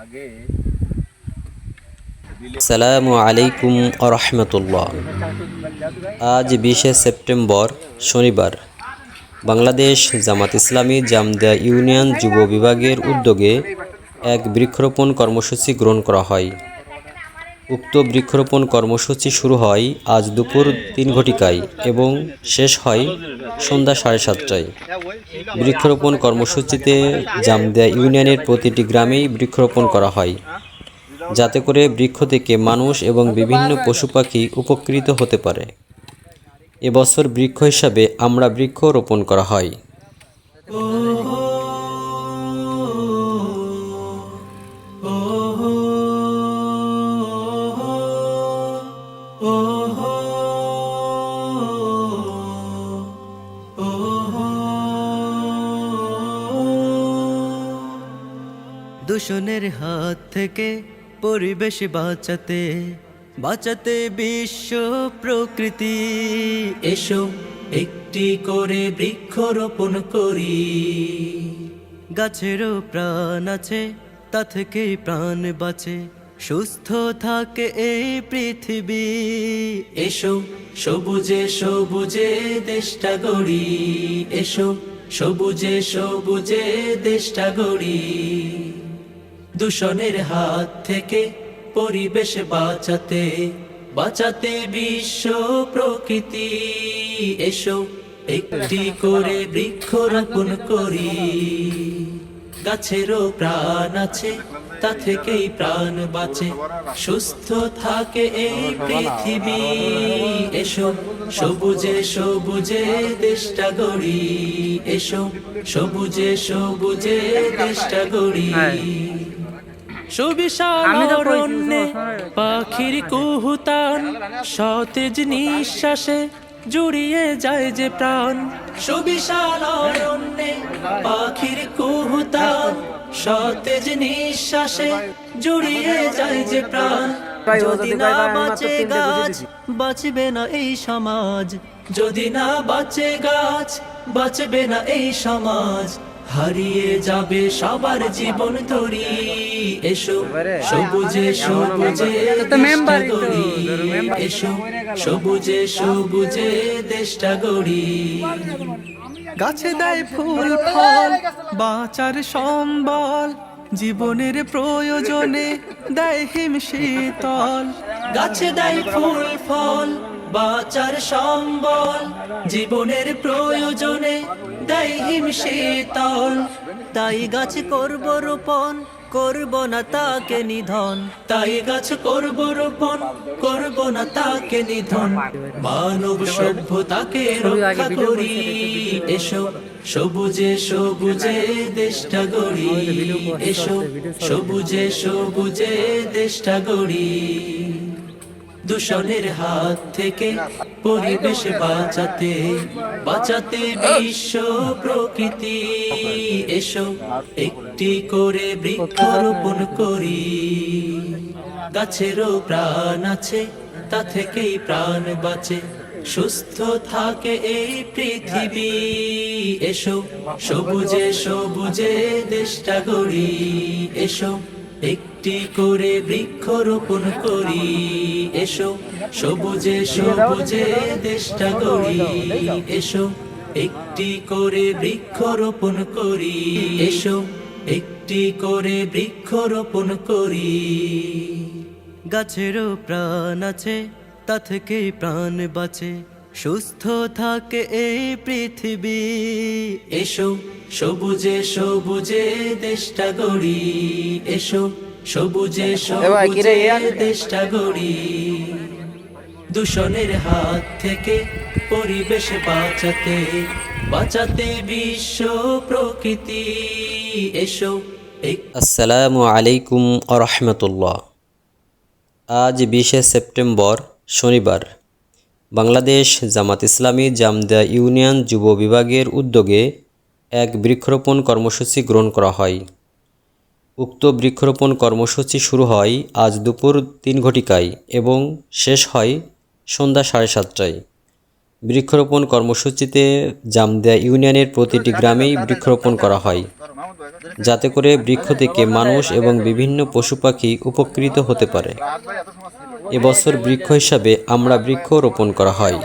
আগে সালামু আলাইকুম আরহামতুল্লাহ আজ বিশে সেপ্টেম্বর শনিবার। বাংলাদেশ জামাত ইসলামী জামদিয়া ইউনিয়ন যুব বিভাগের উদ্যোগে এক বৃক্ষরোপণ কর্মসূচি গ্রহণ করা হয়। উক্ত বৃক্ষরোপণ কর্মসূচি শুরু হয় আজ দুপুর তিন ঘটিকায় এবং শেষ হয় সন্ধ্যা সাড়ে সাতটায়। বৃক্ষরোপণ কর্মসূচিতে জামদিয়া ইউনিয়নের প্রতিটি গ্রামেই বৃক্ষরোপণ করা হয়। যাতে করে বৃক্ষ থেকে মানুষ এবং বিভিন্ন পশু পাখি উপকৃত হতে পারে। এবছর বৃক্ষ হিসাবে আমরা বৃক্ষ রোপণ করা হয়। দূষণের হাত থেকে পরিবেশ বাঁচাতে বাঁচাতে বিশ্ব প্রকৃতি। এসো একটি করে বৃক্ষরোপণ করি। গাছেরও প্রাণ আছে তা থেকে প্রাণ বাঁচে সুস্থ থাকে এই পৃথিবী। এসো সবুজে সবুজে দেশটা গড়ি। এসো সবুজে সবুজে দেশটা গড়ি। দূষণের হাত থেকে পরিবেশ বাঁচাতে বাঁচাতে বিশ্ব প্রকৃতি। এসো একটি করে বৃক্ষরোপণ করি। গাছেরও প্রাণ আছে, তা থেকেই প্রাণ বাঁচে। সুস্থ থাকে এই পৃথিবী। এসো সবুজে সবুজে দেশটা গড়ি। এসো সবুজে সবুজে দেশটা গড়ি। সুবিশাল অরণ্যে পাখির কুহুতান সতেজ নিঃশ্বাসে জুড়িয়ে যায় যে প্রাণ। সুবিশাল অরণ্যে পাখির কুহুতান সতেজ নিঃশ্বাসে জুড়িয়ে যায় যে প্রাণ। যদি না বাঁচে গাছ বাঁচবে না এই সমাজ। যদি না বাঁচে গাছ বাঁচবে না এই সমাজ। হারিয়ে যাবে সবার জীবন তরি। এসো সবুজে সবুজে গড়ি। এসো সবুজে সবুজে দেশটা গড়ি। গাছে দেয় ফুল ফল বাঁচার সম্বল জীবনের প্রয়োজনে দেয় হিম শীতল। গাছে দেয় ফুল ফল বাঁচার সম্বল, জীবনের প্রয়োজনে দেয় শীতল। তাই গাছ করব রোপণ, করব না তাকে নিধন। তাই গাছ করব রোপণ, করব না তাকে নিধন। মানব সভ্যতাকে রক্ষা করি, এসো সবুজে সবুজে দেশটা গড়ি। এসো সবুজে সবুজে দেশটা গড়ি। দূষণের হাত থেকে পরিবেশ বাঁচাতে বাঁচাতে বিশ্ব প্রকৃতি। এসো, একটি করে বৃক্ষরোপণ করি। গাছেরও প্রাণ আছে, তা থেকেই প্রাণ বাঁচে। সুস্থ থাকে এই পৃথিবী। এসো, সবুজে সবুজে দেশটা গড়ি। এসো একটি করে বৃক্ষরোপণ করি। এসো সবুজে সবুজে দেশটা করি এসো একটি করে বৃক্ষরোপণ করি। এসো একটি করে বৃক্ষরোপণ করি। গাছেরও প্রাণ আছে তা থেকে প্রাণ বাঁচে। সুস্থ থাকে এই পৃথিবী। এসো সবুজে সবুজে দেশটা গড়ি। এসো সবুজে সবুজে দেশটা গড়ি। দূষণের হাত থেকে পরিবেশ বাঁচাতে বাঁচাতে বিশ্ব প্রকৃতি। এসো আসসালামু আলাইকুম আরহামতুল্লাহ আজ বিশে সেপ্টেম্বর শনিবার। বাংলাদেশ জামাত ইসলামী জামদা ইউনিয়ন যুব বিভাগের উদ্যোগে এক বৃক্ষরোপণ কর্মসূচি গ্রহণ করা হয়। উক্ত বৃক্ষরোপণ কর্মসূচি শুরু হয় আজ দুপুর তিন ঘটিকায় এবং শেষ হয় সন্ধ্যা সাড়ে সাতটায়। বৃক্ষরোপণ কর্মসূচিতে জামদেয়া ইউনিয়নের প্রতিটি গ্রামেই বৃক্ষরোপণ করা হয়। যাতে করে বৃক্ষ থেকে মানুষ এবং বিভিন্ন পশু পাখি উপকৃত হতে পারে। এবছর বৃক্ষ হিসাবে আমরা বৃক্ষ রোপণ করা হয়।